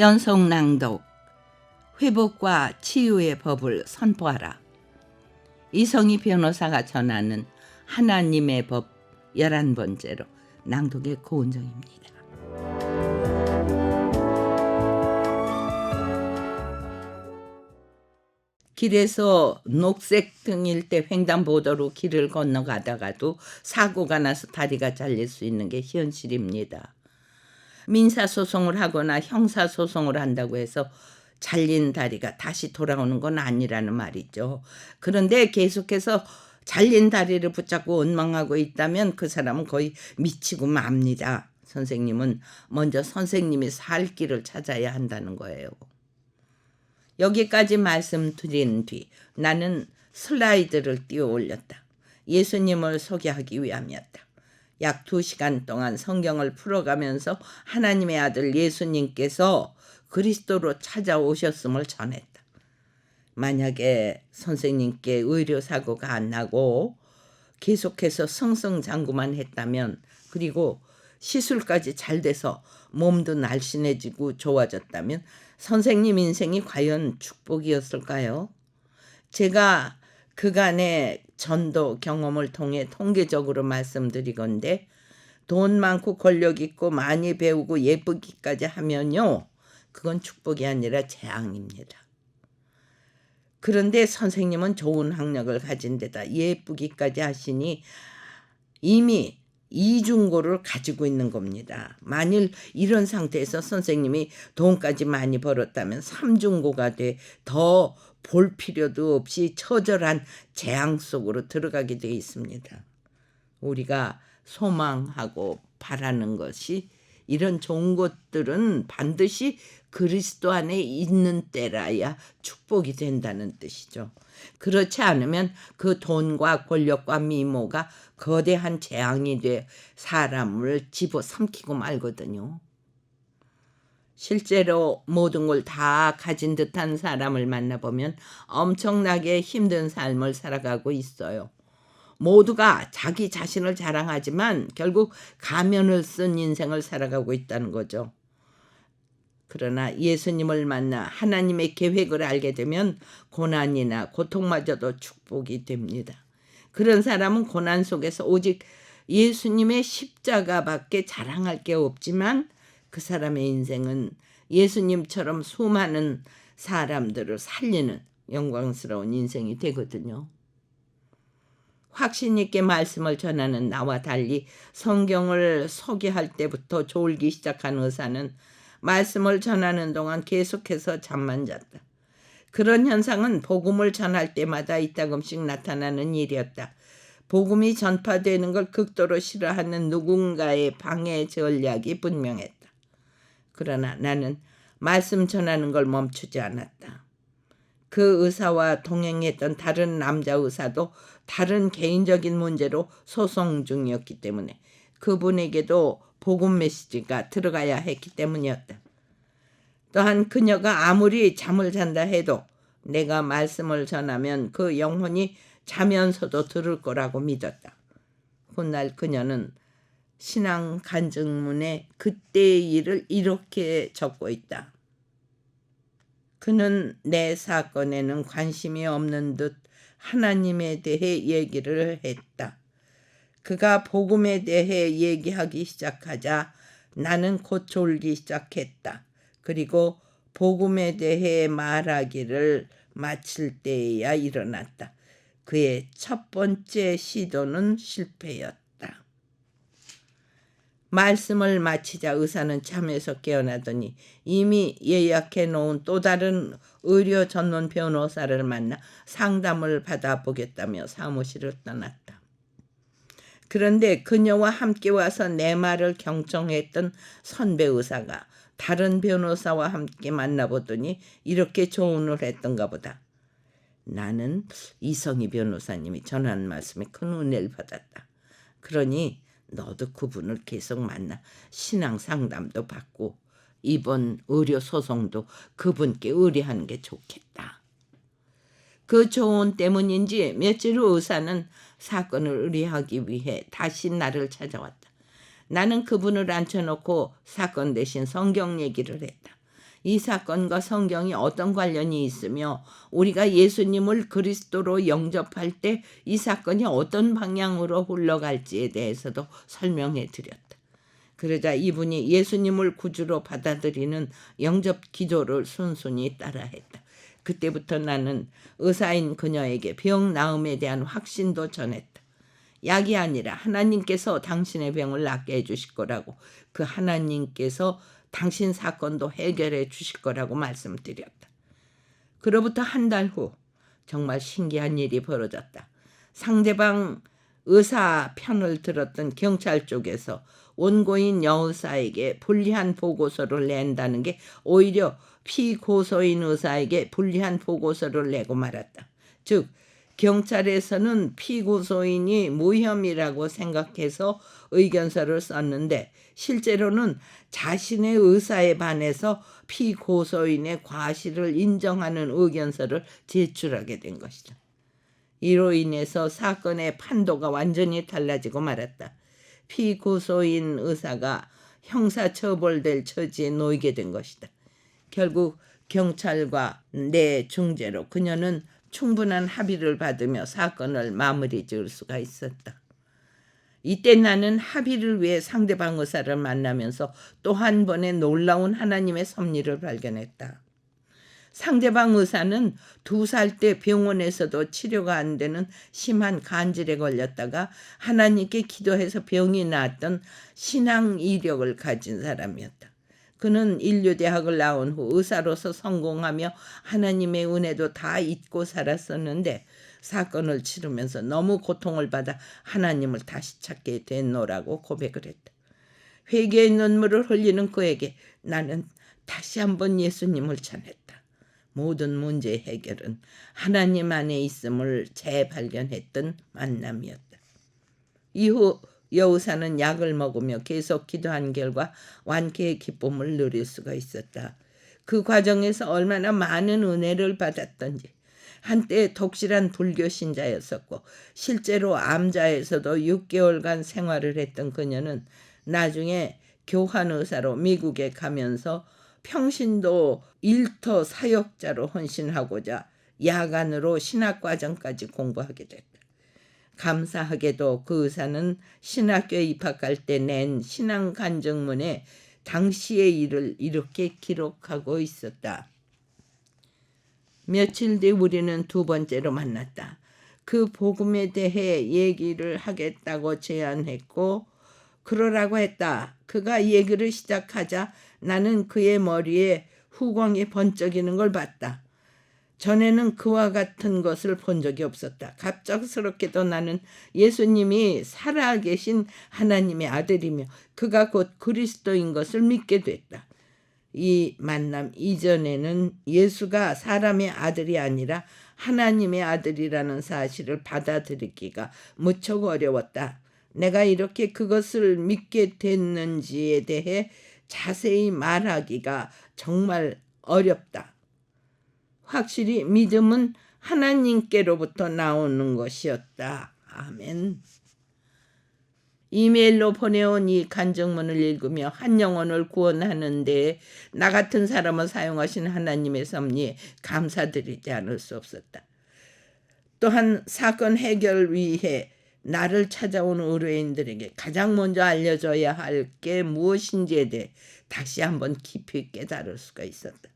연속 낭독 회복과 치유의 법을 선포하라. 이성희 변호사가 전하는 하나님의 법 11번째로 낭독의 고은정입니다. 길에서 녹색 등일 때 횡단보도로 길을 건너가다가도 사고가 나서 다리가 잘릴 수 있는 게 현실입니다. 민사소송을 하거나 형사소송을 한다고 해서 잘린 다리가 다시 돌아오는 건 아니라는 말이죠. 그런데 계속해서 잘린 다리를 붙잡고 원망하고 있다면 그 사람은 거의 미치고 맙니다. 선생님은 먼저 선생님이 살 길을 찾아야 한다는 거예요. 여기까지 말씀드린 뒤 나는 슬라이드를 띄워 올렸다. 예수님을 소개하기 위함이었다. 약 두 시간 동안 성경을 풀어가면서 하나님의 아들 예수님께서 그리스도로 찾아오셨음을 전했다. 만약에 선생님께 의료사고가 안 나고 계속해서 승승장구만 했다면 그리고 시술까지 잘 돼서 몸도 날씬해지고 좋아졌다면 선생님 인생이 과연 축복이었을까요? 제가 그간의 전도 경험을 통해 통계적으로 말씀드리건데 돈 많고 권력 있고 많이 배우고 예쁘기까지 하면요. 그건 축복이 아니라 재앙입니다. 그런데 선생님은 좋은 학력을 가진 데다 예쁘기까지 하시니 이미 이중고를 가지고 있는 겁니다. 만일 이런 상태에서 선생님이 돈까지 많이 벌었다면 삼중고가 돼 더 볼 필요도 없이 처절한 재앙 속으로 들어가게 돼 있습니다. 우리가 소망하고 바라는 것이 이런 좋은 것들은 반드시 그리스도 안에 있는 때라야 축복이 된다는 뜻이죠. 그렇지 않으면 그 돈과 권력과 미모가 거대한 재앙이 돼 사람을 집어삼키고 말거든요. 실제로 모든 걸 다 가진 듯한 사람을 만나보면 엄청나게 힘든 삶을 살아가고 있어요. 모두가 자기 자신을 자랑하지만 결국 가면을 쓴 인생을 살아가고 있다는 거죠. 그러나 예수님을 만나 하나님의 계획을 알게 되면 고난이나 고통마저도 축복이 됩니다. 그런 사람은 고난 속에서 오직 예수님의 십자가밖에 자랑할 게 없지만 그 사람의 인생은 예수님처럼 수많은 사람들을 살리는 영광스러운 인생이 되거든요. 확신 있게 말씀을 전하는 나와 달리 성경을 소개할 때부터 졸기 시작한 의사는 말씀을 전하는 동안 계속해서 잠만 잤다. 그런 현상은 복음을 전할 때마다 이따금씩 나타나는 일이었다. 복음이 전파되는 걸 극도로 싫어하는 누군가의 방해 전략이 분명했다. 그러나 나는 말씀 전하는 걸 멈추지 않았다. 그 의사와 동행했던 다른 남자 의사도 다른 개인적인 문제로 소송 중이었기 때문에 그분에게도 복음 메시지가 들어가야 했기 때문이었다. 또한 그녀가 아무리 잠을 잔다 해도 내가 말씀을 전하면 그 영혼이 자면서도 들을 거라고 믿었다. 훗날 그녀는 신앙 간증문에 그때의 일을 이렇게 적고 있다. 그는 내 사건에는 관심이 없는 듯 하나님에 대해 얘기를 했다. 그가 복음에 대해 얘기하기 시작하자 나는 곧 졸기 시작했다. 그리고 복음에 대해 말하기를 마칠 때에야 일어났다. 그의 첫 번째 시도는 실패였다. 말씀을 마치자 의사는 잠에서 깨어나더니 이미 예약해 놓은 또 다른 의료 전문 변호사를 만나 상담을 받아보겠다며 사무실을 떠났다. 그런데 그녀와 함께 와서 내 말을 경청했던 선배 의사가 다른 변호사와 함께 만나보더니 이렇게 조언을 했던가 보다. 나는 이성희 변호사님이 전한 말씀에 큰 은혜를 받았다. 그러니 너도 그분을 계속 만나 신앙 상담도 받고 이번 의료 소송도 그분께 의뢰하는 게 좋겠다. 그 조언 때문인지 며칠 후 의사는 사건을 의뢰하기 위해 다시 나를 찾아왔다. 나는 그분을 앉혀놓고 사건 대신 성경 얘기를 했다. 이 사건과 성경이 어떤 관련이 있으며 우리가 예수님을 그리스도로 영접할 때 이 사건이 어떤 방향으로 흘러갈지에 대해서도 설명해 드렸다. 그러자 이분이 예수님을 구주로 받아들이는 영접 기도를 순순히 따라했다. 그때부터 나는 의사인 그녀에게 병 나음에 대한 확신도 전했다. 약이 아니라 하나님께서 당신의 병을 낫게 해주실 거라고 그 하나님께서 당신 사건도 해결해 주실 거라고 말씀드렸다. 그로부터 한 달 후 정말 신기한 일이 벌어졌다. 상대방 의사 편을 들었던 경찰 쪽에서 원고인 여의사에게 불리한 보고서를 낸다는 게 오히려 피고소인 의사에게 불리한 보고서를 내고 말았다. 즉 경찰에서는 피고소인이 무혐의라고 생각해서 의견서를 썼는데 실제로는 자신의 의사에 반해서 피고소인의 과실을 인정하는 의견서를 제출하게 된 것이다. 이로 인해서 사건의 판도가 완전히 달라지고 말았다. 피고소인 의사가 형사처벌될 처지에 놓이게 된 것이다. 결국 경찰과 내 중재로 그녀는 충분한 합의를 받으며 사건을 마무리 지을 수가 있었다. 이때 나는 합의를 위해 상대방 의사를 만나면서 또 한 번의 놀라운 하나님의 섭리를 발견했다. 상대방 의사는 두 살 때 병원에서도 치료가 안 되는 심한 간질에 걸렸다가 하나님께 기도해서 병이 나았던 신앙 이력을 가진 사람이었다. 그는 인류대학을 나온 후 의사로서 성공하며 하나님의 은혜도 다 잊고 살았었는데 사건을 치르면서 너무 고통을 받아 하나님을 다시 찾게 됐노라고 고백을 했다. 회개의 눈물을 흘리는 그에게 나는 다시 한번 예수님을 찾았다. 모든 문제 해결은 하나님 안에 있음을 재발견했던 만남이었다. 이후 여우사는 약을 먹으며 계속 기도한 결과 완쾌의 기쁨을 누릴 수가 있었다. 그 과정에서 얼마나 많은 은혜를 받았던지 한때 독실한 불교 신자였었고 실제로 암자에서도 6개월간 생활을 했던 그녀는 나중에 교환 의사로 미국에 가면서 평신도 일터 사역자로 헌신하고자 야간으로 신학 과정까지 공부하게 됐다. 감사하게도 그 의사는 신학교에 입학할 때 낸 신앙 간증문에 당시의 일을 이렇게 기록하고 있었다. 며칠 뒤 우리는 두 번째로 만났다. 그 복음에 대해 얘기를 하겠다고 제안했고 그러라고 했다. 그가 얘기를 시작하자 나는 그의 머리에 후광이 번쩍이는 걸 봤다. 전에는 그와 같은 것을 본 적이 없었다. 갑작스럽게도 나는 예수님이 살아계신 하나님의 아들이며 그가 곧 그리스도인 것을 믿게 됐다. 이 만남 이전에는 예수가 사람의 아들이 아니라 하나님의 아들이라는 사실을 받아들이기가 무척 어려웠다. 내가 이렇게 그것을 믿게 됐는지에 대해 자세히 말하기가 정말 어렵다. 확실히 믿음은 하나님께로부터 나오는 것이었다. 아멘. 이메일로 보내온 이 간증문을 읽으며 한 영혼을 구원하는데 나 같은 사람을 사용하신 하나님의 섭리에 감사드리지 않을 수 없었다. 또한 사건 해결 위해 나를 찾아온 의뢰인들에게 가장 먼저 알려줘야 할 게 무엇인지에 대해 다시 한번 깊이 깨달을 수가 있었다.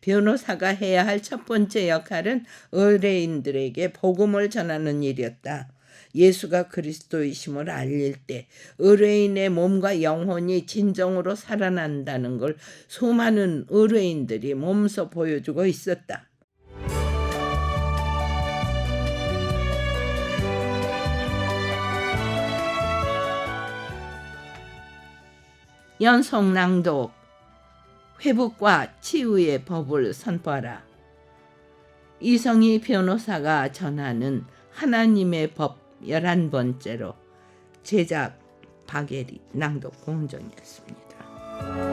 변호사가 해야 할 첫 번째 역할은 의뢰인들에게 복음을 전하는 일이었다. 예수가 그리스도이심을 알릴 때 의뢰인의 몸과 영혼이 진정으로 살아난다는 걸 수많은 의뢰인들이 몸소 보여주고 있었다. 연속 낭독 회복과 치유의 법을 선포하라. 이성희 변호사가 전하는 하나님의 법 열한 번째로 제작 박예리 낭독 공정이었습니다.